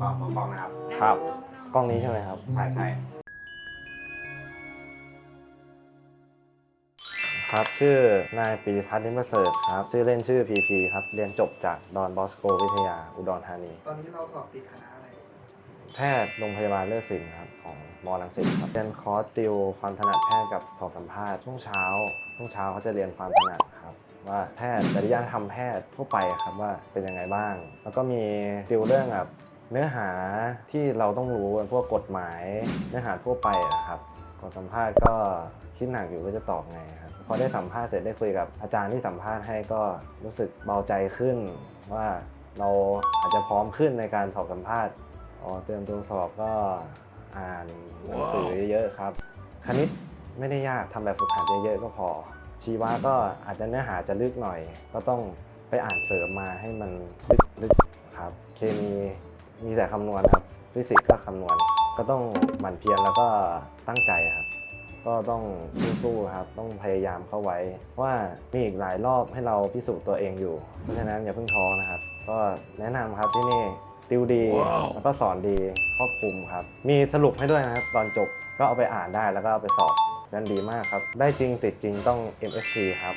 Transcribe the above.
กล้องมองกล้องนะครับครับ กล้องนี้ใช่ไหมครับ ใช่ใช่ครับ ชื่อนายปิติพัฒน์นิมประเสริฐครับ ชื่อเล่นชื่อพีพีครับ เรียนจบจากดอนบอสโกวิทยา อุดรธานี ตอนนี้เราสอบติดคณะอะไร แพทย์โรงพยาบาลเลิศศิลป์ครับ ของมอลังสิตครับเรียนคอร์สติวความถนัดแพทย์กับสอบสัมภาษณ์ช่วงเช้า ช่วงเช้าเขาจะเรียนความถนัดครับว่าแพทย์จริยธรรมแพทย์ทั่วไปครับว่าเป็นยังไงบ้าง แล้วก็มีติวเรื่องแบบ เนื้อหาที่เราต้องรู้พวกกฎหมายเนื้อหาทั่วไปนะครับก่อนสัมภาษณ์ก็คิดหนักอยู่ว่าจะตอบไงครับพอได้สัมภาษณ์เสร็จได้คุยกับอาจารย์ที่สัมภาษณ์ให้ก็รู้สึกเบาใจขึ้นว่าเราอาจจะพร้อมขึ้นในการสอบสัมภาษณ์อ๋อเตรียมตัวสอบก็อ่านหนังสือเยอะๆครับ คณิตไม่ได้ยากทำแบบฝึกหัดเยอะๆก็พอ ชีวะก็อาจจะเนื้อหาจะลึกหน่อย ก็ต้องไปอ่านเสริมมาให้มันลึกๆครับ เคมี แต่คำนวณครับ ฟิสิกส์ก็คำนวณ ก็ต้องหมั่นเพียรแล้วก็ตั้งใจครับ ก็ต้องสู้ๆครับ ต้องพยายามเข้าไว้ ว่ามีอีกหลายรอบให้เราพิสูจน์ตัวเองอยู่ เพราะฉะนั้นอย่าเพิ่งท้อนะครับ ก็แนะนำครับที่นี่ติวดี แล้วก็สอนดีครอบคลุมครับ มีสรุปให้ด้วยนะครับ ตอนจบก็เอาไปอ่านได้แล้วก็เอาไปสอบนั่นดีมากครับ ได้จริงติดจริงต้อง MST ครับ